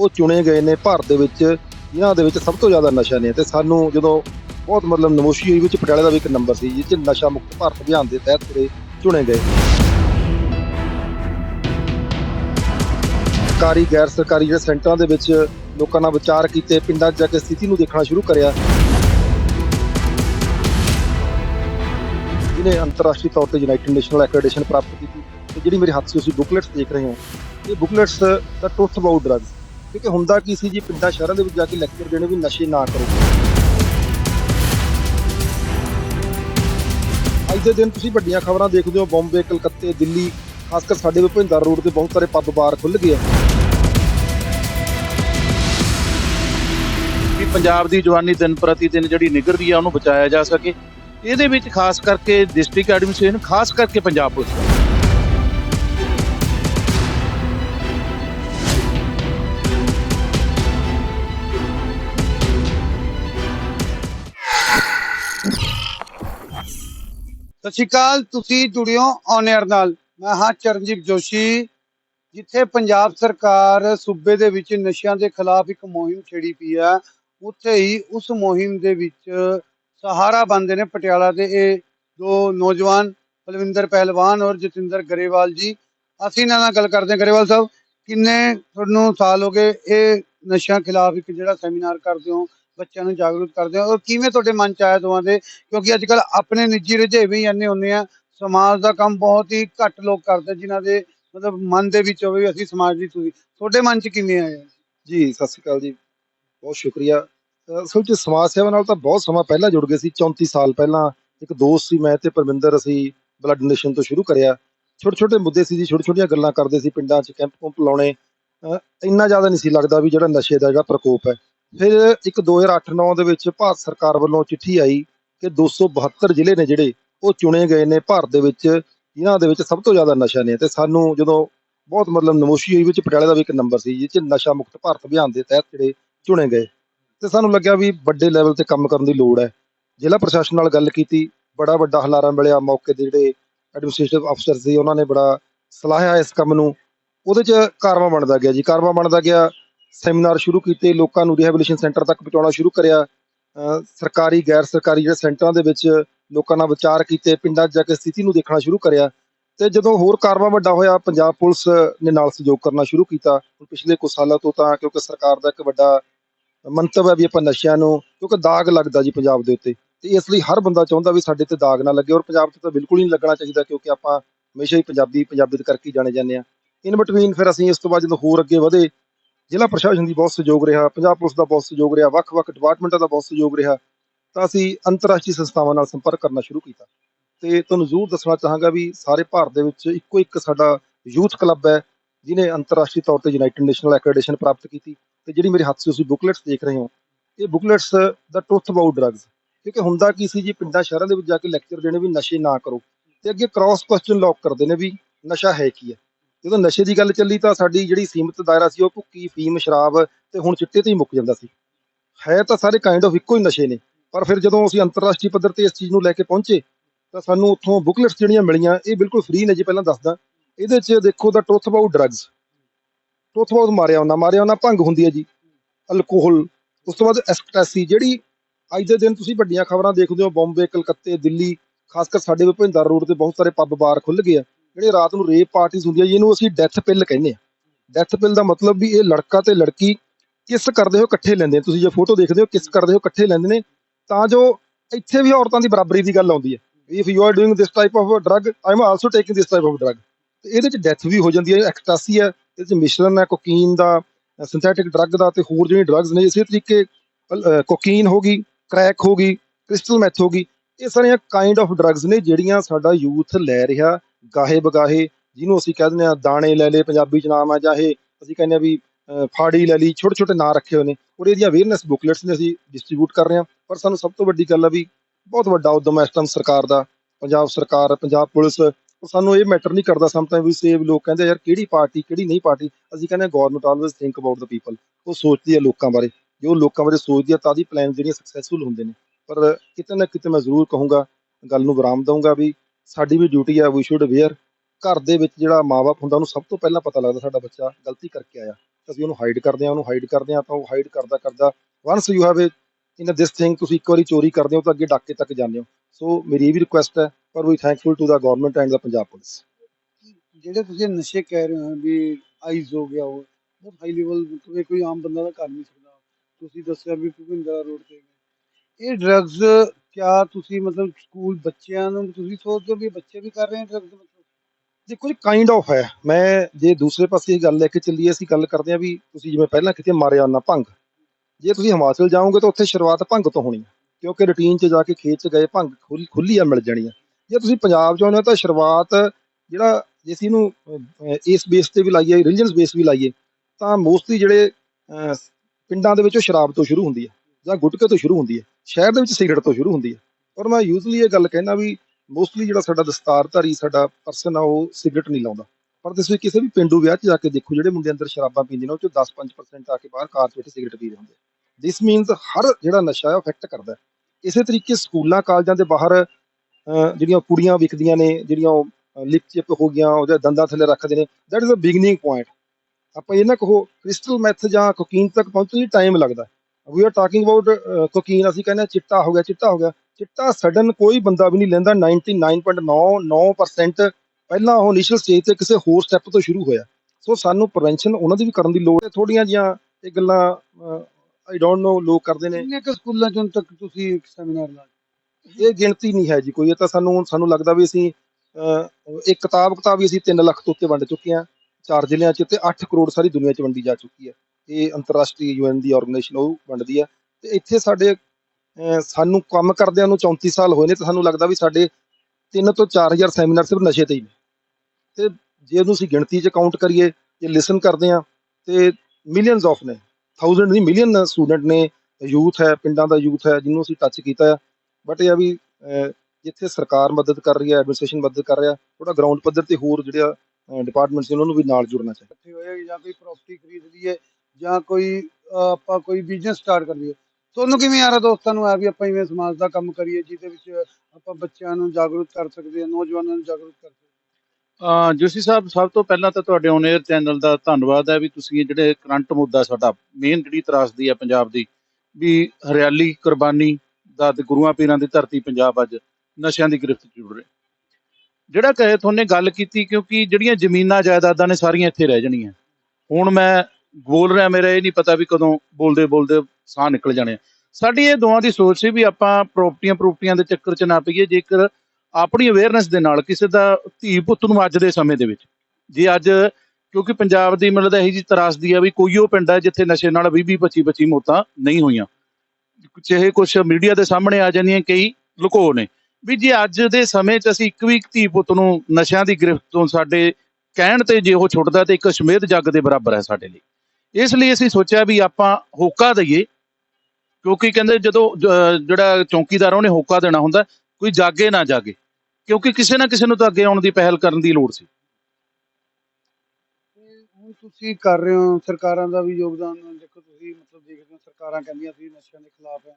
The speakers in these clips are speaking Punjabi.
ਉਹ ਚੁਣੇ ਗਏ ਨੇ ਭਾਰਤ ਦੇ ਵਿੱਚ ਜਿਨ੍ਹਾਂ ਦੇ ਵਿੱਚ ਸਭ ਤੋਂ ਜ਼ਿਆਦਾ ਨਸ਼ਾ ਨੇ ਤੇ ਸਾਨੂੰ ਜਦੋਂ ਬਹੁਤ ਮਤਲਬ ਨਮੋਸ਼ੀ ਹੋਈ ਵਿੱਚ ਪਟਿਆਲੇ ਦਾ ਵੀ ਇੱਕ ਨੰਬਰ ਸੀ ਜਿਸ 'ਚ ਨਸ਼ਾ ਮੁਕਤ ਭਾਰਤ ਅਭਿਆਨ ਦੇ ਤਹਿਤ ਜਿਹੜੇ ਚੁਣੇ ਗਏ। ਸਰਕਾਰੀ, ਗੈਰ ਸਰਕਾਰੀ ਜਿਹੜੇ ਸੈਂਟਰਾਂ ਦੇ ਵਿੱਚ ਲੋਕਾਂ ਨਾਲ ਵਿਚਾਰ ਕੀਤੇ, ਪਿੰਡਾਂ 'ਚ ਜਾ ਕੇ ਸਥਿਤੀ ਨੂੰ ਦੇਖਣਾ ਸ਼ੁਰੂ ਕਰਿਆ। ਜਿਹਨੇ ਅੰਤਰਰਾਸ਼ਟਰੀ ਤੌਰ ਤੇ ਯੂਨਾਈਟਿਡ ਨੇਸ਼ਨਲ ਐਕ੍ਰੈਡੀਟੇਸ਼ਨ ਪ੍ਰਾਪਤ ਕੀਤੀ, ਤੇ ਜਿਹੜੀ ਮੇਰੇ ਹੱਥ 'ਚ ਤੁਸੀਂ ਬੁਕਲੇਟਸ ਦੇਖ ਰਹੇ ਹੋ, ਇਹ booklets the truth about drugs ਕਿਉਂਕਿ ਹੁੰਦਾ ਕੀ ਸੀ ਜੀ, ਪਿੰਡਾਂ ਸ਼ਹਿਰਾਂ ਦੇ ਵਿੱਚ ਜਾ ਕੇ ਲੈਕਚਰ ਦੇਣੇ ਵੀ ਨਸ਼ੇ ਨਾ ਕਰੋ। ਅੱਜ ਦੇ ਦਿਨ ਤੁਸੀਂ ਵੱਡੀਆਂ ਖਬਰਾਂ ਦੇਖਦੇ ਹੋ, ਬੰਬੇ, ਕਲਕੱਤੇ, ਦਿੱਲੀ ਖਾਸ ਕਰ ਸਾਡੇ ਭੁਪਿੰਦਰ ਰੋਡ ਤੇ ਬਹੁਤ ਸਾਰੇ ਪੱਬ ਬਾਰ ਖੁੱਲ ਗਏ ਆ। ਵੀ ਪੰਜਾਬ ਦੀ ਜਵਾਨੀ ਦਿਨ ਪ੍ਰਤੀ ਦਿਨ ਜਿਹੜੀ ਨਿਗਰਦੀ ਆ, ਉਹਨੂੰ ਬਚਾਇਆ ਜਾ ਸਕੇ। ਇਹਦੇ ਵਿੱਚ ਖਾਸ ਕਰਕੇ ਡਿਸਟ੍ਰਿਕਟ ਐਡਮਿਨਿਸਟ੍ਰੇਸ਼ਨ ਖਾਸ ਕਰਕੇ ਪੰਜਾਬ ਪੁਲਿਸ ਸਤਿ ਸ਼੍ਰੀ ਅਕਾਲ, ਤੁਸੀਂ ਜੁੜਿਓ ਔਨ 에ਅਰ ਨਾਲ। ਮੈਂ ਹਾਂ ਚਰਨਜੀਤ ਜੋਸ਼ੀ, ਜਿੱਥੇ ਪੰਜਾਬ ਸਰਕਾਰ ਸੂਬੇ ਦੇ ਵਿੱਚ ਨਸ਼ਿਆਂ ਦੇ ਖਿਲਾਫ ਇੱਕ ਮੁਹਿੰਮ ਛੇੜੀ ਪਈ ਆ ਉੱਥੇ ਹੀ ਉਸ ਮੁਹਿੰਮ ਦੇ ਵਿੱਚ ਸਹਾਰਾ ਬੰਦੇ ਨੇ ਪਟਿਆਲਾ ਦੇ ਇਹ ਦੋ ਨੌਜਵਾਨ, ਬਲਵਿੰਦਰ ਪਹਿਲਵਾਨ ਔਰ ਜਤਿੰਦਰ ਗਰੇਵਾਲ ਜੀ। ਅਸੀਂ ਇਹਨਾਂ ਨਾਲ ਗੱਲ ਕਰਦੇ ਹਾਂ। ਗਰੇਵਾਲ ਸਾਹਿਬ, ਕਿੰਨੇ, ਤੁਹਾਨੂੰ ਸਾਲ ਹੋ ਗਏ ਇਹ ਨਸ਼ਿਆਂ ਖਿਲਾਫ ਇੱਕ ਜਿਹੜਾ ਸੈਮੀਨਾਰ ਕਰਦੇ ਹੋ ਬੱਚਿਆਂ ਨੂੰ ਜਾਗਰੂਕ ਕਰਦੇ ਹੋ। ਔਰ ਕਿਵੇਂ ਤੁਹਾਡੇ ਮਨ ਚ ਆਇਆ ਦੋਵਾਂ ਦੇ? ਕਿਉਂਕਿ ਅੱਜ ਕੱਲ ਆਪਣੇ ਨਿੱਜੀ ਰੁਝੇਵੇਂ ਹੀ ਇੰਨੇ ਹੁੰਦੇ ਆ। ਸਮਾਜ ਦਾ ਕੰਮ ਬਹੁਤ ਹੀ ਘੱਟ ਲੋਕ ਕਰਦੇ ਜਿਨ੍ਹਾਂ ਦੇ ਮਤਲਬ ਮਨ ਦੇ ਵਿੱਚ ਹੋਵੇ ਵੀ ਅਸੀਂ ਸਮਾਜ ਦੀ ਤੁਸੀਂ ਤੁਹਾਡੇ ਮਨ ਚ ਕਿਵੇਂ ਆਇਆ? ਜੀ, ਸਤਿ ਸ਼੍ਰੀ ਅਕਾਲ ਜੀ। ਬਹੁਤ ਸ਼ੁਕਰੀਆ। ਅਸਲ 'ਚ ਸਮਾਜ ਸੇਵਾ ਨਾਲ ਤਾਂ ਬਹੁਤ ਸਮਾਂ ਪਹਿਲਾਂ ਜੁੜ ਗਏ ਸੀ। 34 ਸਾਲ ਪਹਿਲਾਂ ਇੱਕ ਦੋਸਤ ਸੀ, ਮੈਂ ਤੇ ਪਰਮਿੰਦਰ ਅਸੀਂ ਬਲੱਡ ਡੋਨੇਸ਼ਨ ਤੋਂ ਸ਼ੁਰੂ ਕਰਿਆ। ਛੋਟੇ ਛੋਟੇ ਮੁੱਦੇ ਸੀ ਜੀ ਛੋਟੀ ਛੋਟੀਆਂ ਗੱਲਾਂ ਕਰਦੇ ਸੀ ਪਿੰਡਾਂ 'ਚ ਕੈਂਪ ਕੁੰਪ ਲਾਉਣੇ। ਅਹ ਇੰਨਾ ਜ਼ਿਆਦਾ ਨਹੀਂ ਸੀ ਲੱਗਦਾ ਵੀ ਜਿਹੜਾ ਨਸ਼ੇ ਦਾ ਜਿਹੜਾ ਪ੍ਰਕੋਪ ਹੈ। ਫਿਰ ਇੱਕ 2008-9 ਦੇ ਵਿੱਚ ਭਾਰਤ ਸਰਕਾਰ ਵੱਲੋਂ ਚਿੱਠੀ ਆਈ ਕਿ 272 ਜ਼ਿਲ੍ਹੇ ਨੇ ਜਿਹੜੇ ਉਹ ਚੁਣੇ ਗਏ ਨੇ ਭਾਰਤ ਦੇ ਵਿੱਚ ਜਿਨ੍ਹਾਂ ਦੇ ਵਿੱਚ ਸਭ ਤੋਂ ਜ਼ਿਆਦਾ ਨਸ਼ਾ ਨੇ ਤੇ ਸਾਨੂੰ ਜਦੋਂ ਬਹੁਤ ਮਤਲਬ ਨਮੋਸ਼ੀ ਹੋਈ ਵਿੱਚ ਪਟਿਆਲੇ ਦਾ ਵੀ ਇੱਕ ਨੰਬਰ ਸੀ ਜਿਸ 'ਚ ਨਸ਼ਾ ਮੁਕਤ ਭਾਰਤ ਅਭਿਆਨ ਦੇ ਤਹਿਤ ਜਿਹੜੇ ਚੁਣੇ ਗਏ। ਤੇ ਸਾਨੂੰ ਲੱਗਿਆ ਵੀ ਵੱਡੇ ਲੈਵਲ ਤੇ ਕੰਮ ਕਰਨ ਦੀ ਲੋੜ ਹੈ। ਜ਼ਿਲ੍ਹਾ ਪ੍ਰਸ਼ਾਸਨ ਨਾਲ ਗੱਲ ਕੀਤੀ, ਬੜਾ ਵੱਡਾ ਹਲਾਰਾ ਮਿਲਿਆ ਮੌਕੇ ਦੇ ਜਿਹੜੇ ਐਡਮਿਨਿਸਟ੍ਰੇਟਿਵ ਅਫਸਰ ਸੀ, ਉਹਨਾਂ ਨੇ ਬੜਾ ਸਲਾਹਿਆ ਇਸ ਕੰਮ ਨੂੰ। ਉਹਦੇ 'ਚ ਕਾਰਵਾ ਬਣਦਾ ਗਿਆ ਜੀ, ਕਾਰਵਾ ਬਣਦਾ ਗਿਆ ਸੈਮੀਨਾਰ ਸ਼ੁਰੂ ਕੀਤੇ, ਲੋਕਾਂ ਨੂੰ ਰਿਹੈਬਿਲਿਟੇਸ਼ਨ ਸੈਂਟਰ ਤੱਕ ਪਹੁੰਚਾਉਣਾ ਸ਼ੁਰੂ ਕਰਿਆ। ਸਰਕਾਰੀ, ਗੈਰ ਸਰਕਾਰੀ ਜਿਹੜੇ ਸੈਂਟਰਾਂ ਦੇ ਵਿੱਚ ਲੋਕਾਂ ਨਾਲ ਵਿਚਾਰ ਕੀਤੇ, ਪਿੰਡਾਂ 'ਚ ਜਾ ਕੇ ਸਥਿਤੀ ਨੂੰ ਦੇਖਣਾ ਸ਼ੁਰੂ ਕਰਿਆ। ਤੇ ਜਦੋਂ ਹੋਰ ਕਾਰਵਾ ਵੱਡਾ ਹੋਇਆ, ਪੰਜਾਬ ਪੁਲਿਸ ਨੇ ਨਾਲ ਸਹਿਯੋਗ ਕਰਨਾ ਸ਼ੁਰੂ ਕੀਤਾ। ਪਿਛਲੇ ਕੁਝ ਸਾਲਾਂ ਤੋਂ ਤਾਂ ਕਿਉਂਕਿ ਸਰਕਾਰ ਦਾ ਇੱਕ ਵੱਡਾ ਮੰਤਵ ਹੈ ਵੀ ਆਪਾਂ ਨਸ਼ਿਆਂ ਨੂੰ, ਕਿਉਂਕਿ ਦਾਗ ਲੱਗਦਾ ਜੀ ਪੰਜਾਬ ਦੇ ਉੱਤੇ। ਤੇ ਇਸ ਲਈ ਹਰ ਬੰਦਾ ਚਾਹੁੰਦਾ ਵੀ ਸਾਡੇ ਤੇ ਦਾਗ ਨਾ ਲੱਗੇ, ਔਰ ਪੰਜਾਬ ਤੇ ਤਾਂ ਬਿਲਕੁਲ ਹੀ ਨਹੀਂ ਲੱਗਣਾ ਚਾਹੀਦਾ, ਕਿਉਂਕਿ ਆਪਾਂ ਹਮੇਸ਼ਾ ਹੀ ਪੰਜਾਬੀ ਪੰਜਾਬੀਤ ਕਰਕੇ ਹੀ ਜਾਣੇ ਜਾਂਦੇ ਆ ਇਨ ਬਿਟਵੀਨ ਫਿਰ ਅਸੀਂ ਇਸ ਤੋਂ ਬਾਅਦ ਜਦੋਂ ਹੋਰ ਅੱਗੇ ਵਧੇ ਜ਼ਿਲ੍ਹਾ ਪ੍ਰਸ਼ਾਸਨ ਦੀ ਬਹੁਤ ਸਹਿਯੋਗ ਰਿਹਾ, ਪੰਜਾਬ ਪੁਲਿਸ ਦਾ ਬਹੁਤ ਸਹਿਯੋਗ ਰਿਹਾ, ਵੱਖ-ਵੱਖ ਡਿਪਾਰਟਮੈਂਟਾਂ ਦਾ ਬਹੁਤ ਸਹਿਯੋਗ ਰਿਹਾ, ਤਾਂ ਅਸੀਂ ਅੰਤਰਰਾਸ਼ਟਰੀ ਸੰਸਥਾਵਾਂ ਨਾਲ ਸੰਪਰਕ ਕਰਨਾ ਸ਼ੁਰੂ ਕੀਤਾ। ਤੇ ਤੁਹਾਨੂੰ ਜ਼ਰੂਰ ਦੱਸਣਾ ਚਾਹਾਂਗਾ ਵੀ ਸਾਰੇ ਭਾਰਤ ਦੇ ਵਿੱਚ ਇੱਕੋ ਇੱਕ ਸਾਡਾ ਯੂਥ ਕਲੱਬ ਹੈ ਜਿਨੇ ਅੰਤਰਰਾਸ਼ਟਰੀ ਤੌਰ ਤੇ ਯੂਨਾਈਟਿਡ ਨੈਸ਼ਨਲ ਐਕ੍ਰੈਡੀਟੇਸ਼ਨ ਪ੍ਰਾਪਤ ਕੀਤੀ। ਤੇ ਜਿਹੜੀ ਮੇਰੇ ਹੱਥ 'ਚ ਤੁਸੀਂ ਬੁਕਲੈਟਸ ਦੇਖ ਰਹੇ ਹੋ, ਇਹ booklets the truth about drugs ਕਿਉਂਕਿ ਹੁੰਦਾ ਕੀ ਸੀ ਜੀ, ਪਿੰਡਾਂ ਸ਼ਹਿਰਾਂ ਦੇ ਵਿੱਚ ਜਾ ਕੇ ਲੈਕਚਰ ਦੇਣੇ ਵੀ ਨਸ਼ੇ ਨਾ ਕਰੋ। ਤੇ ਅੱਗੇ ਕ੍ਰਾਸ ਕੁਐਸਚਨ ਲੌਕ ਕਰਦੇ ਨੇ ਵੀ ਨਸ਼ਾ ਹੈ ਕੀ ਹੈ। ਜਦੋਂ ਨਸ਼ੇ ਦੀ ਗੱਲ ਚੱਲੀ ਤਾਂ ਸਾਡੀ ਜਿਹੜੀ ਸੀਮਤ ਦਾਇਰਾ ਸੀ ਉਹ ਭੁੱਕੀ, ਫੀਮ, ਸ਼ਰਾਬ ਤੇ ਹੁਣ ਚਿੱਟੇ ਤੇ ਹੀ ਮੁੱਕ ਜਾਂਦਾ ਸੀ। ਹੈ ਤਾਂ ਸਾਰੇ ਕਾਈਂਡ ਆਫ ਇੱਕੋ ਹੀ ਨਸ਼ੇ ਨੇ, ਪਰ ਫਿਰ ਜਦੋਂ ਅਸੀਂ ਅੰਤਰਰਾਸ਼ਟਰੀ ਪੱਧਰ ਤੇ ਇਸ ਚੀਜ਼ ਨੂੰ ਲੈ ਕੇ ਪਹੁੰਚੇ, ਤਾਂ ਸਾਨੂੰ ਉੱਥੋਂ ਬੁਕਲੇਟਸ ਜਿਹੜੀਆਂ ਮਿਲੀਆਂ, ਇਹ ਬਿਲਕੁਲ ਫ੍ਰੀ ਨੇ ਜੀ, ਪਹਿਲਾਂ ਦੱਸਦਾ। ਇਹਦੇ 'ਚ ਦੇਖੋ the truth about drugs truth about ਮਾਰਿਆ ਉਹਨਾਂ ਮਾਰਿਆ ਉਹਨਾਂ ਭੰਗ ਹੁੰਦੀ ਹੈ ਜੀ ਅਲਕੋਹਲ ਉਸ ਤੋਂ ਬਾਅਦ ਐਸਟੈਸੀ ਜਿਹੜੀ ਅੱਜ ਦੇ ਦਿਨ ਤੁਸੀਂ ਵੱਡੀਆਂ ਖਬਰਾਂ ਦੇਖਦੇ ਹੋ, ਬੰਬੇ, ਕਲਕੱਤੇ, ਦਿੱਲੀ ਖਾਸ ਕਰ ਸਾਡੇ ਭੁਪਿੰਦਰ ਰੋਡ ਤੇ ਬਹੁਤ ਸਾਰੇ ਪੱਬ ਬਾਰ ਖੁੱਲ ਗਏ ਆ। ਜਿਹੜੇ ਰਾਤ ਨੂੰ ਰੇਪ ਪਾਰਟੀਆਂ ਹੁੰਦੀਆਂ ਜਿਹਨੂੰ ਅਸੀਂ ਡੈਥ ਪਿੱਲ ਕਹਿੰਦੇ ਆ। ਡੈਥ ਪਿੱਲ ਦਾ ਮਤਲਬ ਵੀ ਇਹ ਲੜਕਾ ਤੇ ਲੜਕੀ ਕਿਸ ਕਰਦੇ ਹੋ ਇਕੱਠੇ ਲੈਂਦੇ ਨੇ ਤੁਸੀਂ ਜੇ ਫੋਟੋ ਦੇਖਦੇ ਹੋ ਕਿਸ ਕਰਦੇ ਹੋ ਇਕੱਠੇ ਲੈਂਦੇ ਨੇ, ਤਾਂ ਜੋ ਇੱਥੇ ਵੀ ਔਰਤਾਂ ਦੀ ਬਰਾਬਰੀ ਦੀ ਗੱਲ ਆਉਂਦੀ ਹੈ if you are doing this type of drug I am also taking this type of drug ਤੇ ਇਹਦੇ ਚ ਡੈਥ ਵੀ ਹੋ ਜਾਂਦੀ ਹੈ ਐਕਸਟਾਸੀ ਹੈ ਇਹਦੇ ਚ ਮਿਸ਼ਰਣ ਹੈ ਕੋਕੀਨ ਦਾ ਸਿੰਥੈਟਿਕ ਡਰਗ ਦਾ ਤੇ ਹੋਰ ਜਿਹੜੀ ਡਰੱਗਸ ਨੇ, ਇਸੇ ਤਰੀਕੇ ਕੋਕੀਨ ਹੋ ਗਈ ਕ੍ਰੈਕ ਹੋ ਗਈ ਕ੍ਰਿਸਟਲ ਮੈਥ ਹੋ ਗਈ, ਇਹ ਸਾਰੀਆਂ ਕਾਈਂਡ ਆਫ ਡਰੱਗਸ ਨੇ ਜਿਹੜੀਆਂ ਸਾਡਾ ਯੂਥ ਲੈ ਰਿਹਾ ਗਾਹੇ ਬਗਾਹੇ, ਜਿਹਨੂੰ ਅਸੀਂ ਕਹਿ ਦਿੰਦੇ ਆ ਦਾਣੇ ਲੈ ਲੈ ਪੰਜਾਬੀ ਚ ਨਾਮ ਆ ਜਾਂ ਇਹ, ਅਸੀਂ ਕਹਿੰਦੇ ਆ ਵੀ ਫਾੜੀ ਲੈ ਲਈ, ਛੋਟੇ ਛੋਟੇ ਨਾਂ ਰੱਖੇ ਹੋਏ ਨੇ। ਔਰ ਇਹਦੀਆਂ ਅਵੇਅਰਨੈਸ ਬੁਕਲੇਟਸ ਨੇ ਅਸੀਂ ਡਿਸਟ੍ਰੀਬਿਊਟ ਕਰ ਰਹੇ ਹਾਂ। ਪਰ ਸਾਨੂੰ ਸਭ ਤੋਂ ਵੱਡੀ ਗੱਲ ਆ ਵੀ ਬਹੁਤ ਵੱਡਾ ਉਦਮ ਹੈ ਇਸ ਟਾਈਮ ਸਰਕਾਰ ਦਾ, ਪੰਜਾਬ ਸਰਕਾਰ, ਪੰਜਾਬ ਪੁਲਿਸ। ਉਹ ਸਾਨੂੰ ਇਹ ਮੈਟਰ ਨਹੀਂ ਕਰਦਾ ਸਮਟਾਈਮ ਵੀ ਸੇਵ ਲੋਕ ਕਹਿੰਦੇ ਯਾਰ, ਕਿਹੜੀ ਪਾਰਟੀ, ਕਿਹੜੀ ਨਹੀਂ ਪਾਰਟੀ? ਅਸੀਂ ਕਹਿੰਦੇ government always think about the people ਉਹ ਸੋਚਦੀ ਹੈ ਲੋਕਾਂ ਬਾਰੇ। ਜੋ ਲੋਕਾਂ ਬਾਰੇ ਸੋਚਦੀ ਹੈ ਤਾਂ ਦੀ ਪਲਾਨ ਜਿਹੜੀਆਂ ਸਕਸੈਸਫੁਲ ਹੁੰਦੇ ਨੇ। ਪਰ ਕਿਤੇ ਨਾ ਕਿਤੇ ਮੈਂ ਜ਼ਰੂਰ ਕਹੂੰਗਾ, ਗੱਲ ਨੂੰ ਵਿਰਾਮ ਦਊਂਗਾ ਵੀ ਸਾਡੀ ਵੀ ਡਿਊਟੀ ਆ ਵੀ ਸ਼ੁੱਡ ਵੇਅਰ ਘਰ ਦੇ ਵਿੱਚ ਜਿਹੜਾ ਮਾਪੇ ਹੁੰਦਾ, ਉਹਨੂੰ ਸਭ ਤੋਂ ਪਹਿਲਾਂ ਪਤਾ ਲੱਗਦਾ ਸਾਡਾ ਬੱਚਾ ਗਲਤੀ ਕਰਕੇ ਆਇਆ। ਅਸੀਂ ਉਹਨੂੰ ਹਾਈਡ ਕਰਦੇ ਹਾਂ, ਉਹਨੂੰ ਹਾਈਡ ਕਰਦੇ ਹਾਂ, ਤਾਂ ਉਹ ਹਾਈਡ ਕਰਦਾ ਕਰਦਾ once you have in this thing ਤੁਸੀਂ ਇੱਕ ਵਾਰੀ ਚੋਰੀ ਕਰਦੇ ਹੋ, ਤਾਂ ਅੱਗੇ ਡਾਕੇ ਤੱਕ ਜਾਂਦੇ ਹੋ। ਸੋ ਮੇਰੀ ਇਹ ਵੀ ਰਿਕੁਐਸਟ ਹੈ, ਪਰ we thankful to the government and the Punjab police ਜਿਹੜੇ ਤੁਸੀਂ ਨਸ਼ੇ ਕਹਿ ਰਹੇ ਹੋ ਵੀ ਆਈਜ਼ ਹੋ ਗਿਆ, ਉਹ ਬਹੁਤ ਹਾਈ ਲੈਵਲ ਮਤਲਬ ਕੋਈ ਆਮ ਬੰਦਾ ਤਾਂ ਕਰ ਨਹੀਂ ਸਕਦਾ। ਤੁਸੀਂ ਦੱਸਿਆ ਵੀ ਭੁਪਿੰਦਰ ਰੋਡ ਤੇ। ਇਹ ਡਰੱਗਸ ਕਿਆ ਤੁਸੀਂ ਮਤਲਬ ਸਕੂਲ ਬੱਚਿਆਂ ਨੂੰ, ਤੁਸੀਂ ਸੋਚਦੇ ਹੋ ਵੀ ਬੱਚੇ ਵੀ ਕਰ ਰਹੇ ਹਨ ਡਰੱਗਸ ਮਤਲਬ? ਦੇਖੋ ਜੀ ਕਾਈਂਡ ਆਫ ਹੈ। ਮੈਂ ਜੇ ਦੂਸਰੇ ਪਾਸੇ ਗੱਲ ਲੈ ਕੇ ਚੱਲੀਏ, ਅਸੀਂ ਗੱਲ ਕਰਦੇ ਹਾਂ ਵੀ ਤੁਸੀਂ ਜਿਵੇਂ ਪਹਿਲਾਂ ਕਿਤੇ ਮਾਰਿਆਨਾ ਭੰਗ। ਜੇ ਤੁਸੀਂ ਹਿਮਾਚਲ ਜਾਓਗੇ ਤਾਂ ਉੱਥੇ ਸ਼ੁਰੂਆਤ ਭੰਗ ਤੋਂ ਹੋਣੀ ਹੈ ਕਿਉਂਕਿ ਰੂਟੀਨ 'ਚ ਜਾ ਕੇ ਖੇਤ 'ਚ ਗਏ, ਭੰਗ ਖੁੱਲ- ਖੁੱਲੀ ਆ, ਮਿਲ ਜਾਣੀ ਹੈ ਜੇ ਤੁਸੀਂ ਪੰਜਾਬ 'ਚ ਆਉਂਦੇ ਹੋ ਤਾਂ ਸ਼ੁਰੂਆਤ ਜਿਹੜਾ ਜੇ ਅਸੀਂ ਇਹਨੂੰ ਇਸ ਬੇਸ ਤੇ ਵੀ ਲਾਈਏ ਰਿਲੀਜੀਅਸ ਬੇਸ ਵੀ ਲਾਈਏ, ਤਾਂ ਮੋਸਟਲੀ ਜਿਹੜੇ ਪਿੰਡਾਂ ਦੇ ਵਿੱਚ ਉਹ ਸ਼ਰਾਬ ਤੋਂ ਸ਼ੁਰੂ ਹੁੰਦੀ ਹੈ ਜਾਂ ਗੁਟਕੇ ਤੋਂ ਸ਼ੁਰੂ ਹੁੰਦੀ ਹੈ, ਸ਼ਹਿਰ ਦੇ ਵਿੱਚ ਸਿਗਰਟ ਤੋਂ ਸ਼ੁਰੂ ਹੁੰਦੀ ਹੈ। ਔਰ ਮੈਂ ਯੂਜ਼ਲੀ ਇਹ ਗੱਲ ਕਹਿਣਾ ਵੀ ਮੋਸਟਲੀ ਜਿਹੜਾ ਸਾਡਾ ਦਸਤਾਰਧਾਰੀ, ਸਾਡਾ ਪਰਸਨ ਆ, ਉਹ ਸਿਗਰਟ ਨਹੀਂ ਲਾਉਂਦਾ। ਪਰ ਤੁਸੀਂ ਕਿਸੇ ਵੀ ਪਿੰਡੂ ਵਿਆਹ 'ਚ ਜਾ ਕੇ ਦੇਖੋ, ਜਿਹੜੇ ਮੁੰਡੇ ਅੰਦਰ ਸ਼ਰਾਬਾਂ ਪੀਂਦੇ ਨੇ, ਉਹ 'ਚੋਂ 10-5% ਆ ਕੇ ਬਾਹਰ ਕਾਰ 'ਚ ਸਿਗਰਟ ਪੀ ਰਹੇ ਹੁੰਦੇ ਦਿਸ ਮੀਨਸ ਹਰ ਜਿਹੜਾ ਨਸ਼ਾ ਹੈ, ਉਹ ਇਫੈਕਟ ਕਰਦਾ ਇਸੇ ਤਰੀਕੇ ਸਕੂਲਾਂ, ਕਾਲਜਾਂ ਦੇ ਬਾਹਰ ਜਿਹੜੀਆਂ ਕੁੜੀਆਂ ਵਿਕਦੀਆਂ ਨੇ, ਜਿਹੜੀਆਂ ਉਹ ਲਿਪ ਹੋ ਗਈਆਂ, ਉਹਦੇ ਦੰਦਾਂ ਥੱਲੇ ਰੱਖਦੇ ਨੇ that is a beginning point ਆਪਾਂ ਇਹ ਨਾ ਕਹੋ ਕ੍ਰਿਸਟਲ ਮੈਥ ਜਾਂ ਕੋਕੀਨ ਤੱਕ ਪਹੁੰਚਣ ਲਈ ਟਾਈਮ ਲੱਗਦਾ we are talking about cocaine ਅਸੀਂ ਕਹਿੰਦੇ ਚਿੱਟਾ ਹੋ ਗਿਆ ਚਿੱਟਾ ਹੋ ਗਿਆ। ਚਿੱਟਾ ਸਡਨ ਕੋਈ ਬੰਦਾ ਵੀ ਨਹੀਂ ਲੈਂਦਾ। 99.99% ਪਹਿਲਾਂ ਉਹ ਇਨੀਸ਼ੀਅਲ ਸਟੇਜ ਤੇ ਕਿਸੇ ਹੋਰ ਸਟੈਪ ਤੋਂ ਸ਼ੁਰੂ ਹੋਇਆ। ਸੋ ਸਾਨੂੰ ਪ੍ਰੀਵੈਂਸ਼ਨ ਉਹਨਾਂ ਦੀ ਵੀ ਕਰਨ ਦੀ ਲੋੜ ਹੈ। ਥੋੜੀਆਂ ਜੀਆਂ ਇਹ ਗੱਲਾਂ ਆਈ ਡੋਨਟ ਨੋ ਲੋਕ ਕਰਦੇ ਨੇ। ਕਿੰਨੇ ਕੁ ਸਕੂਲਾਂ ਚ ਤੱਕ ਤੁਸੀਂ ਇੱਕ ਸੈਮੀਨਾਰ ਲਾ ਇਹ ਗਿਣਤੀ ਨਹੀਂ ਹੈ ਜੀ ਕੋਈ। ਇਹ ਤਾਂ ਸਾਨੂੰ ਸਾਨੂੰ ਲੱਗਦਾ ਵੀ ਅਸੀਂ ਇੱਕ ਕਿਤਾਬ ਕਿਤਾਬ ਵੀ ਅਸੀਂ 3 ਲੱਖ ਤੋਂ ਉੱਤੇ ਵੰਡ ਚੁੱਕੇ ਹਾਂ। ਚਾਰ ਜ਼ਿਲ੍ਹਿਆਂ 'ਚ ਤੇ 8 ਕਰੋੜ ਸਾਰੀ ਦੁਨੀਆ 'ਚ ਵੰਡੀ ਜਾ ਚੁੱਕੀ ਹੈ। ਇਹ ਅੰਤਰਰਾਸ਼ਟਰੀ ਯੂਐਨ ਦੀ ਆਰਗੇਨਾਈਜੇਸ਼ਨ ਉਹ ਵੰਡਦੀ ਹੈ ਤੇ ਇੱਥੇ ਸਾਡੇ ਸਾਨੂੰ ਕੰਮ ਕਰਦਿਆਂ ਨੂੰ 34 ਸਾਲ ਹੋਏ ਨੇ ਤੇ ਸਾਨੂੰ ਲੱਗਦਾ ਵੀ ਸਾਡੇ 3 ਤੋਂ 4000 ਸੈਮੀਨਾਰ ਸਿਰਫ ਨਸ਼ੇ ਤੇ ਹੀ ਨੇ। ਤੇ ਜੇ ਉਹਨੂੰ ਅਸੀਂ ਗਿਣਤੀ 'ਚ ਕਾਊਂਟ ਕਰੀਏ, ਜੇ ਲਿਸਨ ਕਰਦੇ ਆ ਤੇ ਮਿਲੀਅਨਸ ਆਫ ਨੇ। ਥਾਊਜ਼ੈਂਡ ਨਹੀਂ ਮਿਲੀਅਨ ਸਟੂਡੈਂਟ ਨੇ ਯੂਥ ਹੈ, ਪਿੰਡਾਂ ਦਾ ਯੂਥ ਹੈ, ਜਿਹਨੂੰ ਅਸੀਂ ਟੱਚ ਕੀਤਾ ਆ। ਬਟ ਇਹ ਆ ਵੀ ਜਿੱਥੇ ਸਰਕਾਰ ਮਦਦ ਕਰ ਰਹੀ ਹੈ ਐਡਮਿਨਿਸਟ੍ਰੇਸ਼ਨ ਮਦਦ ਕਰ ਰਿਹਾ ਥੋੜਾ ਗਰਾਊਂਡ ਪੱਧਰ ਤੇ ਹੋਰ ਜਿਹੜਾ ਡਿਪਾਰਟਮੈਂਟਸ ਨੇ, ਉਹਨਾਂ ਨੂੰ ਵੀ ਨਾਲ ਜੁੜਨਾ ਚਾਹੀਦਾ। ਇਕੱਠੇ ਹੋਏ ਜਾਂ ਕੋਈ ਪ੍ਰਾਪਰਟੀ ਖਰੀਦ ਲਈਏ ਜਾਂ ਕੋਈ ਆਪਾਂ ਕੋਈ ਬਿਜ਼ਨਸ ਸਟਾਰਟ ਕਰ ਲਈਏ। ਤੁਹਾਨੂੰ ਕਿਵੇਂ ਯਾਰਾ ਦੋਸਤਾਂ ਨੂੰ ਆ ਵੀ ਆਪਾਂ ਇਵੇਂ ਸਮਾਜ ਦਾ ਕੰਮ ਕਰੀਏ, ਜਿਹਦੇ ਵਿੱਚ ਆਪਾਂ ਬੱਚਿਆਂ ਨੂੰ ਜਾਗਰੂਕ ਕਰ ਸਕਦੇ ਹਾਂ, ਨੌਜਵਾਨਾਂ ਨੂੰ ਜਾਗਰੂਕ ਕਰ ਸਕਦੇ ਅਹ, ਜੋਸ਼ੀ ਸਾਹਿਬ, ਸਭ ਤੋਂ ਪਹਿਲਾਂ ਤਾਂ ਤੁਹਾਡੇ ਔਨ 에ਅਰ ਚੈਨਲ ਦਾ ਧੰਨਵਾਦ ਹੈ ਵੀ ਤੁਸੀਂ ਜਿਹੜੇ ਕਰੰਟ ਮੁੱਦਾ ਸਾਡਾ ਮੇਨ ਜਿਹੜੀ ਤਰਾਸਦੀ ਹੈ ਪੰਜਾਬ ਦੀ, ਵੀ ਹਰਿਆਲੀ, ਕੁਰਬਾਨੀ ਦਾ ਤੇ ਗੁਰੂਆਂ ਪੀਰਾਂ ਦੀ ਧਰਤੀ ਪੰਜਾਬ ਅੱਜ ਨਸ਼ਿਆਂ ਦੀ ਗ੍ਰਿਫਤ ਜੁੜ ਰਿਹਾ। ਜਿਹੜਾ ਕਹੇ, ਤੁਹਾਨੇ ਗੱਲ ਕੀਤੀ ਕਿਉਂਕਿ ਜਿਹੜੀਆਂ ਜ਼ਮੀਨਾਂ ਜਾਇਦਾਦਾਂ ਨੇ ਸਾਰੀਆਂ ਇੱਥੇ ਰਹਿ ਜਾਣੀਆਂ। ਹੁਣ ਮੈਂ ਬੋਲ ਰਿਹਾ, ਮੇਰਾ ਇਹ ਨਹੀਂ ਪਤਾ ਵੀ ਕਦੋਂ ਬੋਲਦੇ ਬੋਲਦੇ ਸਾਹ ਨਿਕਲ ਜਾਣੇ ਆ। ਸਾਡੀ ਇਹ ਦੋਵਾਂ ਦੀ ਸੋਚ ਸੀ ਵੀ ਆਪਾਂ ਪ੍ਰਾਪਰਟੀਆਂ ਪ੍ਰਾਪਰਟੀਆਂ ਦੇ ਚੱਕਰ 'ਚ ਨਾ ਪਈਏ, ਜੇਕਰ ਆਪਣੀ ਅਵੇਅਰਨੈਸ ਦੇ ਨਾਲ ਕਿਸੇ ਦਾ ਧੀ ਪੁੱਤ ਨੂੰ ਅੱਜ ਦੇ ਸਮੇਂ ਦੇ ਵਿੱਚ, ਜੇ ਅੱਜ ਕਿਉਂਕਿ ਪੰਜਾਬ ਦੀ ਮਤਲਬ ਇਹੀ ਜੀ ਤਰਾਸਦੀ ਆ ਵੀ ਕੋਈ ਉਹ ਪਿੰਡ ਹੈ ਜਿੱਥੇ ਨਸ਼ੇ ਨਾਲ 20 20 25 25 ਮੌਤਾਂ ਨਹੀਂ ਹੋਈਆਂ। ਚਾਹੇ ਕੁਝ ਮੀਡੀਆ ਦੇ ਸਾਹਮਣੇ ਆ ਜਾਂਦੀਆਂ ਕਈ ਲੁਕੋ ਨੇ। ਵੀ ਜੇ ਅੱਜ ਦੇ ਸਮੇਂ 'ਚ ਅਸੀਂ ਇੱਕ ਵੀ ਧੀ ਪੁੱਤ ਨੂੰ ਨਸ਼ਿਆਂ ਦੀ ਗ੍ਰਿਫਤ ਤੋਂ ਸਾਡੇ ਕਹਿਣ ਤੇ ਜੇ ਉਹ ਛੁੱਟਦਾ ਤੇ ਇੱਕ ਸ਼ਮੇਧ ਜੱਗ ਦੇ ਬਰਾਬਰ ਹੈ ਸਾਡੇ ਲਈ। ਇਸ ਲਈ ਅਸੀਂ ਸੋਚਿਆ ਵੀ ਆਪਾਂ ਹੋਕਾ ਦਈਏ ਕਿਉਂਕਿ ਕਹਿੰਦੇ ਜਦੋਂ ਜਿਹੜਾ ਚੌਕੀਦਾਰ ਉਹਨੇ ਹੋਕਾ ਦੇਣਾ ਹੁੰਦਾ ਕੋਈ ਜਾਗੇ ਨਾ ਜਾਗੇ ਕਿਉਂਕਿ ਕਿਸੇ ਨਾ ਕਿਸੇ ਨੂੰ ਤਾਂ ਅੱਗੇ ਆਉਣ ਦੀ ਪਹਿਲ ਕਰਨ ਦੀ ਲੋੜ ਸੀ। ਹੁਣ ਤੁਸੀਂ ਕਰ ਰਹੇ ਹੋ ਸਰਕਾਰਾਂ ਦਾ ਵੀ ਯੋਗਦਾਨ ਦੇਖੋ ਤੁਸੀਂ ਮਤਲਬ ਦੇਖਦੇ ਹੋ ਸਰਕਾਰਾਂ ਕਹਿੰਦੀਆਂ ਸੀ ਨਸ਼ਿਆਂ ਦੇ ਖਿਲਾਫ ਹੈ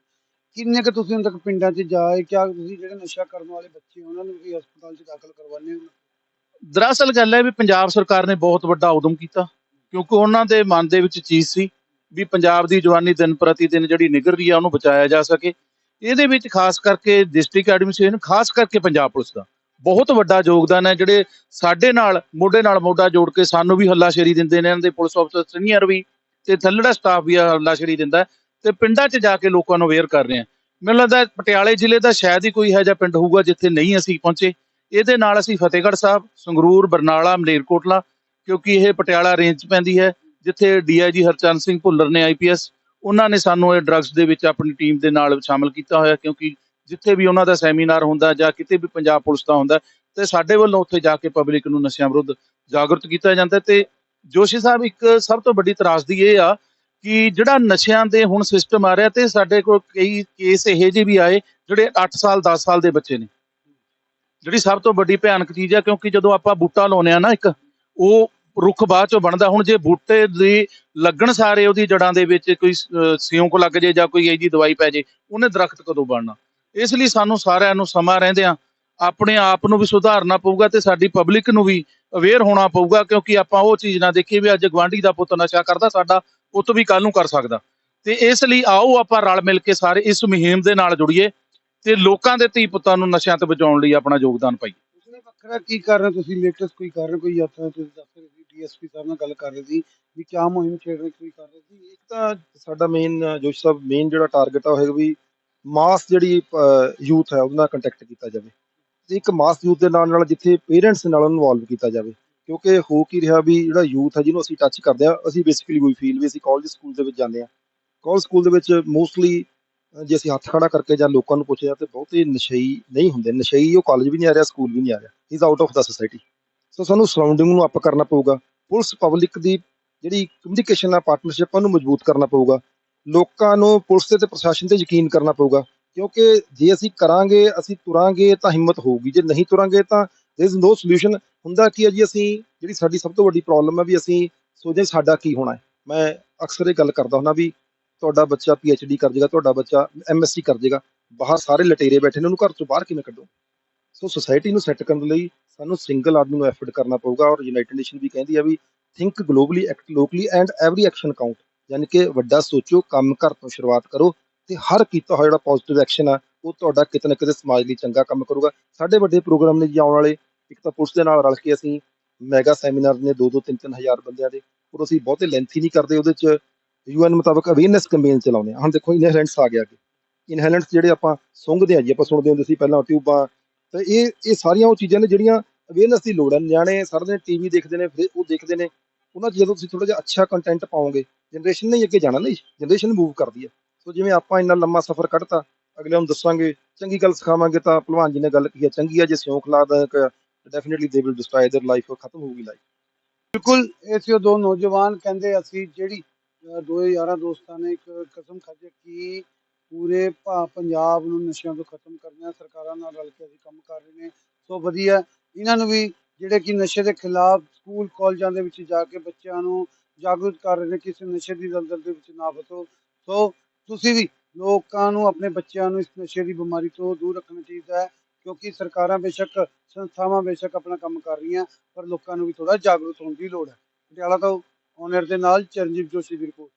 ਕਿੰਨੇ ਕੁ ਤੁਸੀਂ ਹੁਣ ਤੱਕ ਪਿੰਡਾਂ 'ਚ ਜਾਏ ਕਿਆ ਤੁਸੀਂ ਜਿਹੜੇ ਨਸ਼ਾ ਕਰਨ ਵਾਲੇ ਬੱਚੇ ਉਹਨਾਂ ਨੂੰ ਵੀ ਹਸਪਤਾਲ 'ਚ ਦਾਖਲ ਕਰਵਾਉਂਦੇ ਹੋ? ਦਰਅਸਲ ਗੱਲ ਹੈ ਵੀ ਪੰਜਾਬ ਸਰਕਾਰ ਨੇ ਬਹੁਤ ਵੱਡਾ ਉਦਮ ਕੀਤਾ। ਕਿਉਂਕਿ ਉਹਨਾਂ ਦੇ ਮਨ ਦੇ ਵਿੱਚ ਚੀਜ਼ ਸੀ ਵੀ ਪੰਜਾਬ ਦੀ ਜਵਾਨੀ ਦਿਨ ਪ੍ਰਤੀ ਦਿਨ ਜਿਹੜੀ ਨਿਗਰ ਰਹੀ ਆ, ਉਹਨੂੰ ਬਚਾਇਆ ਜਾ ਸਕੇ। ਇਹਦੇ ਵਿੱਚ ਖਾਸ ਕਰਕੇ ਡਿਸਟ੍ਰਿਕਟ ਐਡਮਿਨਿਸਟ੍ਰੇਸ਼ਨ, ਖਾਸ ਕਰਕੇ ਪੰਜਾਬ ਪੁਲਿਸ ਦਾ ਬਹੁਤ ਵੱਡਾ ਯੋਗਦਾਨ ਹੈ, ਜਿਹੜੇ ਸਾਡੇ ਨਾਲ, ਮੋਢੇ ਨਾਲ ਮੋਢਾ ਜੋੜ ਕੇ ਸਾਨੂੰ ਵੀ ਹੱਲਾਸ਼ੇਰੀ ਦਿੰਦੇ ਨੇ, ਇਹਨਾਂ ਦੇ ਪੁਲਿਸ ਅਫਸਰ ਸੀਨੀਅਰ ਵੀ ਤੇ ਥੱਲੜਾ ਸਟਾਫ ਵੀ ਹੱਲਾਸ਼ੇਰੀ ਦਿੰਦਾ ਹੈ ਤੇ ਪਿੰਡਾਂ 'ਚ ਜਾ ਕੇ ਲੋਕਾਂ ਨੂੰ ਅਵੇਅਰ ਕਰ ਰਹੇ ਆ ਮੈਨੂੰ ਲੱਗਦਾ ਪਟਿਆਲੇ ਜ਼ਿਲ੍ਹੇ ਦਾ ਸ਼ਾਇਦ ਹੀ ਕੋਈ ਇਹੋ ਜਿਹਾ ਪਿੰਡ ਹੋਊਗਾ ਜਿੱਥੇ ਨਹੀਂ ਅਸੀਂ ਪਹੁੰਚੇ। ਇਹਦੇ ਨਾਲ ਅਸੀਂ ਫਤਿਹਗੜ੍ਹ ਸਾਹਿਬ, ਸੰਗਰੂਰ, ਬਰਨਾਲਾ, ਮਲੇਰਕੋਟਲਾ ਕਿਉਂਕਿ ਇਹ ਪਟਿਆਲਾ ਰੇਂਜ 'ਚ ਪੈਂਦੀ ਹੈ, ਜਿੱਥੇ ਡੀਆਈਜੀ ਹਰਚੰਦ ਸਿੰਘ ਭੁੱਲਰ ਨੇ ਆਈਪੀਐਸ ਉਹਨਾਂ ਨੇ ਸਾਨੂੰ ਇਹ ਡਰੱਗਸ ਦੇ ਵਿੱਚ ਆਪਣੀ ਟੀਮ ਦੇ ਨਾਲ ਸ਼ਾਮਲ ਕੀਤਾ ਹੋਇਆ, ਕਿਉਂਕਿ ਜਿੱਥੇ ਵੀ ਉਹਨਾਂ ਦਾ ਸੈਮੀਨਾਰ ਹੁੰਦਾ ਜਾਂ ਕਿਤੇ ਵੀ ਪੰਜਾਬ ਪੁਲਿਸ ਦਾ ਹੁੰਦਾ, ਤੇ ਸਾਡੇ ਵੱਲੋਂ ਉੱਥੇ ਜਾ ਕੇ ਪਬਲਿਕ ਨੂੰ ਨਸ਼ਿਆਂ ਵਿਰੁੱਧ ਜਾਗਰੂਕ ਕੀਤਾ ਜਾਂਦਾ ਤੇ ਜੋਸ਼ੀ ਸਾਹਿਬ, ਇੱਕ ਸਭ ਤੋਂ ਵੱਡੀ ਤਰਾਸਦੀ ਇਹ ਆ ਕਿ ਜਿਹੜਾ ਨਸ਼ਿਆਂ ਦੇ ਹੁਣ ਸਿਸਟਮ ਆ ਰਿਹਾ ਤੇ ਸਾਡੇ ਕੋਲ ਕਈ ਕੇਸ ਇਹੋ ਜਿਹੇ ਵੀ ਆਏ, ਜਿਹੜੇ 8 ਸਾਲ 10 ਸਾਲ ਦੇ ਬੱਚੇ ਨੇ। ਜਿਹੜੀ ਸਭ ਤੋਂ ਵੱਡੀ ਭਿਆਨਕ ਚੀਜ਼ ਆ, ਕਿਉਂਕਿ ਜਦੋਂ ਆਪਾਂ ਬੂਟਾ ਲਾਉਨੇ ਆ ਨਾ ਇੱਕ ਉਹ ਰੁੱਖ ਬਾਅਦ ਚੋਂ ਬਣਦਾ। ਹੁਣ ਜੇ ਬੂਟੇ ਦੀ ਲੱਗਣ ਸਾਰੇ ਉਹਦੀ ਜੜਾਂ ਦੇ ਵਿੱਚ ਕੋਈ ਸਿਉਂਕ ਲੱਗ ਜੇ ਜਾਂ ਕੋਈ ਇਹੋ ਜਿਹੀ ਦਵਾਈ ਪੈ ਜੇ, ਉਹਨੇ ਦਰਖਤ ਕਦੋਂ ਬਣਨਾ? ਇਸ ਲਈ ਸਾਨੂੰ ਸਾਰਿਆਂ ਨੂੰ ਸਮਾਂ ਰਹਿੰਦਿਆਂ ਆਪਣੇ ਆਪ ਨੂੰ ਵੀ ਸੁਧਾਰਨਾ ਪਊਗਾ ਤੇ ਸਾਡੀ ਪਬਲਿਕ ਨੂੰ ਵੀ ਅਵੇਅਰ ਹੋਣਾ ਪਊਗਾ, ਕਿਉਂਕਿ ਆਪਾਂ ਉਹ ਚੀਜ਼ ਨਾ ਦੇਖੀਏ ਵੀ ਅੱਜ ਗਵਾਂਢੀ ਦਾ ਪੁੱਤ ਨਸ਼ਾ ਕਰਦਾ, ਸਾਡਾ ਪੁੱਤ ਵੀ ਕੱਲ ਨੂੰ ਕਰ ਸਕਦਾ। ਤੇ ਇਸ ਲਈ ਆਓ ਆਪਾਂ ਰਲ ਮਿਲ ਕੇ ਸਾਰੇ ਇਸ ਮੁਹਿੰਮ ਦੇ ਨਾਲ ਜੁੜੀਏ ਤੇ ਲੋਕਾਂ ਦੇ ਧੀ ਪੁੱਤਾਂ ਨੂੰ ਨਸ਼ਿਆਂ ਤੋਂ ਬਚਾਉਣ ਲਈ ਆਪਣਾ ਯੋਗਦਾਨ ਪਾਈਏ। ਉਸਨੇ ਕੀ ਕਰ ਰਹੇ ਹੋ ਤੁਸੀਂ ਲੇਟੈਸਟ ਕੋਈ ਕਰ ਰਹੇ ਹੋ ਕੋਈ ਯਾਤਰਾ ਤੁਸੀਂ ਦੱਸ ਰਹੇ ਸੀ ਡੀਐਸਪੀ ਸਾਹਿਬ ਨਾਲ ਗੱਲ ਕਰ ਰਹੇ ਸੀ ਵੀ ਕਿਆ ਮੁਹਿੰਮ ਛੇੜ ਰਹੇ, ਕੋਈ ਕਰ ਰਹੇ ਸੀ? ਇੱਕ ਤਾਂ ਸਾਡਾ ਮੇਨ ਜੋਸ਼ ਸਾਹਿਬ ਮੇਨ ਜਿਹੜਾ ਟਾਰਗੇਟ ਆ ਉਹ ਹੈਗਾ ਵੀ ਮਾਸ ਜਿਹੜੀ ਯੂਥ ਹੈ ਉਹਨਾਂ ਨਾਲ ਕੰਟੈਕਟ ਕੀਤਾ ਜਾਵੇ। ਤੇ ਇੱਕ ਮਾਸ ਯੂਥ ਦੇ ਨਾਲ ਨਾਲ ਜਿੱਥੇ ਪੇਰੈਂਟਸ ਨਾਲ ਇਨਵੋਲਵ ਕੀਤਾ ਜਾਵੇ। ਕਿਉਂਕਿ ਹੋ ਕੀ ਰਿਹਾ ਵੀ ਜਿਹੜਾ ਯੂਥ ਹੈ ਜਿਹਨੂੰ ਅਸੀਂ ਟੱਚ ਕਰਦੇ ਆ, ਅਸੀਂ ਬੇਸਿਕਲੀ ਕੋਈ ਫੀਲ ਵੀ ਅਸੀਂ ਕਾਲਜ ਸਕੂਲ ਦੇ ਵਿੱਚ ਜਾਂਦੇ ਆ। ਕਾਲਜ ਸਕੂਲ ਦੇ ਵਿੱਚ ਮੋਸਟਲੀ ਜੇ ਅਸੀਂ ਹੱਥ ਖੜਾ ਕਰਕੇ ਜਾਂ ਲੋਕਾਂ ਨੂੰ ਪੁੱਛਿਆ ਤੇ ਬਹੁਤੇ ਨਸ਼ਈ ਨਹੀਂ ਹੁੰਦੇ। ਨਸ਼ਈ ਉਹ ਕਾਲਜ ਵੀ ਨਹੀਂ ਆ ਰਿਹਾ ਸਕੂਲ ਵੀ ਨਹੀਂ ਆ ਰਿਹਾ। He is out of the society so ਸਾਨੂੰ ਸਰਾਊਂਡਿੰਗ ਨੂੰ ਅਪ ਕਰਨਾ ਪਊਗਾ। ਪੁਲਿਸ ਪਬਲਿਕ ਦੀ ਜਿਹੜੀ ਕਮਿਊਨੀਕੇਸ਼ਨ ਆ ਪਾਰਟਨਰਸ਼ਿਪ ਉਹਨੂੰ ਮਜ਼ਬੂਤ ਕਰਨਾ ਪਊਗਾ। ਲੋਕਾਂ ਨੂੰ ਪੁਲਿਸ ਤੇ ਤੇ ਪ੍ਰਸ਼ਾਸਨ ਤੇ ਯਕੀਨ ਕਰਨਾ ਪਊਗਾ। ਕਿਉਂਕਿ ਜੇ ਅਸੀਂ ਕਰਾਂਗੇ, ਅਸੀਂ ਤੁਰਾਂਗੇ ਤਾਂ ਹਿੰਮਤ ਹੋਊਗੀ। ਜੇ ਨਹੀਂ ਤੁਰਾਂਗੇ ਤਾਂ ਦੇਰ ਇਜ਼ ਨੋ ਸੋਲੂਸ਼ਨ ਹੁੰਦਾ ਕੀ ਹੈ ਜੀ, ਅਸੀਂ ਜਿਹੜੀ ਸਾਡੀ ਸਭ ਤੋਂ ਵੱਡੀ ਪ੍ਰੋਬਲਮ ਹੈ ਵੀ ਅਸੀਂ ਸੋਚਦੇ ਸਾਡਾ ਕੀ ਹੋਣਾ ਹੈ। ਮੈਂ ਅਕਸਰ ਇਹ ਗੱਲ ਕਰਦਾ ਹੁੰਦਾ ਵੀ ਤੁਹਾਡਾ ਬੱਚਾ ਡੀ ਕਰ ਜਾਏਗਾ ਤੁਹਾਡਾ ਬੱਚਾ ਐਮਐਸਸੀ ਕਰ ਜਾਏਗਾ ਬਾਹਰ ਸਾਰੇ ਲਟੇਰੇ ਬੈਠੇ ਨੇ, ਉਹਨੂੰ ਘਰ ਤੋਂ ਬਾਹਰ ਕਿਵੇਂ ਕੱਢੋ? ਸੋ ਸੁਸਾਇਟੀ ਨੂੰ ਸੈੱਟ ਕਰਨ ਲਈ ਸਾਨੂੰ ਸਿੰਗਲ ਆਦਮੀ ਨੂੰ ਐਫਰਟ ਕਰਨਾ ਪਊਗਾ ਔਰ ਯੂਨਾਈਟਿਡ ਨੇਸ਼ਨ ਵੀ ਕਹਿੰਦੀ ਆ ਵੀ think globally act locally and every action count ਯਾਨੀ ਕਿ ਵੱਡਾ ਸੋਚੋ, ਕੰਮ ਘਰ ਤੋਂ ਸ਼ੁਰੂਆਤ ਕਰੋ ਤੇ ਹਰ ਕੀਤਾ ਹੋਇਆ ਜਿਹੜਾ ਪੋਜ਼ਿਟਿਵ ਐਕਸ਼ਨ ਆ, ਉਹ ਤੁਹਾਡਾ ਕਿਤੇ ਨਾ ਕਿਤੇ ਸਮਾਜ ਲਈ ਚੰਗਾ ਕੰਮ ਕਰੂਗਾ। ਸਾਡੇ ਵੱਡੇ ਪ੍ਰੋਗਰਾਮ ਨੇ ਜੀ ਆਉਣ ਵਾਲੇ, ਇੱਕ ਤਾਂ ਪੁਲਿਸ ਦੇ ਨਾਲ ਰਲ ਕੇ ਅਸੀਂ ਮੈਗਾ ਸੈਮੀਨਾਰ ਨੇ 2-2 3-3 ਹਜ਼ਾਰ ਬੰਦਿਆਂ ਦੇ ਔਰ ਅਸੀਂ ਬਹੁਤੇ ਲੈਂਥੀ ਨਹੀਂ ਕਰਦੇ, ਉਹਦੇ ਚ ਯੂਐਨ ਮੁਤਾਬਕ ਅਵੇਅਰਨੈਸ ਕੈਂਪੇਨ ਚਲਾਉਂਦੇ ਹਾਂ ਹੁਣ ਦੇਖੋ ਇਨਹੈਲੈਂਟਸ ਆ ਗਿਆ ਅੱਗੇ ਇਨਹੈਲੈਂਟਸ ਜਿਹੜੇ ਆਪਾਂ ਸੁੰਘਦੇ ਆ ਜੀ ਆਪਾਂ ਸੁਣਦੇ ਹੁੰਦੇ ਸੀ ਪਹਿਲਾਂ ਟਿਊਬਾਂ ਤੇ ਇਹ ਇਹ ਸਾਰੀਆਂ ਉਹ ਚੀਜ਼ਾਂ ਨੇ ਜਿਹੜੀਆਂ ਅਵੇਅਰਨੈਸ ਦੀ ਲੋੜ ਹੈ ਨਿਆਣੇ ਸਾਰਾ ਦਿਨ ਟੀਵੀ ਦੇਖਦੇ ਨੇ ਫਿਰ ਉਹ ਦੇਖਦੇ ਨੇ ਉਹਨਾਂ 'ਚ ਜਦੋਂ ਤੁਸੀਂ ਥੋੜਾ ਜਿਹਾ ਅੱਛਾ ਕੰਟੈਂਟ ਪਾਓਗੇ ਜਨਰੇਸ਼ਨ ਨੇ ਹੀ ਅੱਗੇ ਜਾਣਾ ਨਾ ਜਨਰੇਸ਼ਨ ਮੂਵ ਕਰਦੀ ਹੈ ਸੋ ਜਿਵੇਂ ਆਪਾਂ ਇੰਨਾ ਲੰਮਾ ਸਫ਼ਰ ਕੱਢਤਾ ਅਗਲੇ ਨੂੰ ਦੱਸਾਂਗੇ ਚੰਗੀ ਗੱਲ ਸਿਖਾਵਾਂਗੇ ਤਾਂ ਭਲਵਾਨ ਜੀ ਨੇ ਗੱਲ ਕੀ ਹੈ ਚੰਗੀ ਹੈ ਜੇ ਸਿਉਂਖ ਲਾ ਦਾ definitely they will destroy their life ਖਤਮ ਹੋਊਗੀ ਲਾਈਫ ਬਿਲਕੁਲ ਇਹ ਸੀ ਉਹ ਦੋ ਨੌਜਵਾਨ ਕਹਿੰਦੇ ਅਸੀਂ ਜਿਹੜੀ ਅਹ, ਦੋ ਯਾਰਾਂ ਦੋਸਤਾਂ ਨੇ ਇੱਕ ਕਸਮ ਖਾਧੀ ਕਿ ਪੂਰੇ ਭਾ- ਪੰਜਾਬ ਨੂੰ ਨਸ਼ਿਆਂ ਤੋਂ ਖਤਮ ਕਰਨਾ ਸਰਕਾਰਾਂ ਨਾਲ ਰਲ ਕੇ ਅਸੀਂ ਕੰਮ ਕਰ ਰਹੇ ਨੇ। ਸੋ ਵਧੀਆ ਇਹਨਾਂ ਨੂੰ ਵੀ ਜਿਹੜੇ ਕਿ ਨਸ਼ੇ ਦੇ ਖਿਲਾਫ ਸਕੂਲ ਕਾਲਜਾਂ ਦੇ ਵਿੱਚ ਜਾ ਕੇ ਬੱਚਿਆਂ ਨੂੰ ਜਾਗਰੂਕ ਕਰ ਰਹੇ ਨੇ ਕਿਸੇ ਨਸ਼ੇ ਦੀ ਦਲਦਲ ਦੇ ਵਿੱਚ ਨਾ ਫਸੋ। ਸੋ ਤੁਸੀਂ ਵੀ ਲੋਕਾਂ ਨੂੰ ਆਪਣੇ ਬੱਚਿਆਂ ਨੂੰ ਇਸ ਨਸ਼ੇ ਦੀ ਬਿਮਾਰੀ ਤੋਂ ਦੂਰ ਰੱਖਣਾ ਚਾਹੀਦਾ ਹੈ ਕਿਉਂਕਿ ਸਰਕਾਰਾਂ ਬੇਸ਼ੱਕ ਸੰਸਥਾਵਾਂ ਬੇਸ਼ੱਕ ਆਪਣਾ ਕੰਮ ਕਰ ਰਹੀਆਂ ਪਰ ਲੋਕਾਂ ਨੂੰ ਵੀ ਥੋੜਾ ਜਾਗਰੂਕ ਹੋਣ ਦੀ ਲੋੜ ਹੈ। ਪਟਿਆਲਾ ਤੋਂ ਓਨਰ ਦੇ ਨਾਲ ਚਰਨਜੀਤ ਜੋਸ਼ੀ ਦੀ ਰਿਪੋਰਟ